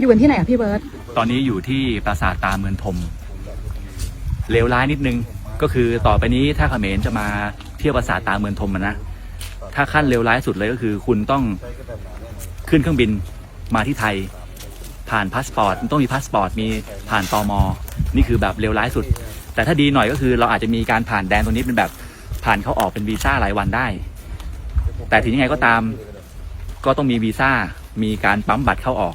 อยู่กันที่ไหนอะพี่เบิร์ตตอนนี้อยู่ที่ปราสาทตาเมืองทมเลวร้ายนิดนึงก็คือต่อไปนี้ถ้าเขมรจะมาเที่ยวปราสาทตาเมืองทมอะนะถ้าขั้นเลวร้ายสุดเลยก็คือ คุณต้องขึ้นเครื่องบินมาที่ไทย ผ่านพาสปอร์ตต้องมีพาสปอร์ตมีผ่านตอมนี่คือแบบเลวร้ายสุด แต่ถ้าดีหน่อยก็คือเราอาจจะมีการผ่านแดนตรงนี้เป็นแบบผ่านเขาออกเป็นวีซ่ารายวันได้ แต่ถึงยังไงก็ตามก็ต้องมีวีซ่ามีการปั๊มบัตรเข้าออก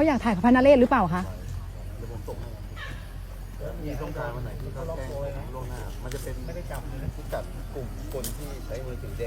ขาอยากถ่ายกับพระนเรศหรือเปล่าคะเดี๋ยวผมส่งให้มีช่องทางวันไหนที่เขาแจ้งล่วงหน้า มันจะเป็นไม่ได้จับพิกัดกลุ่มคนที่ใช้มือถือแดง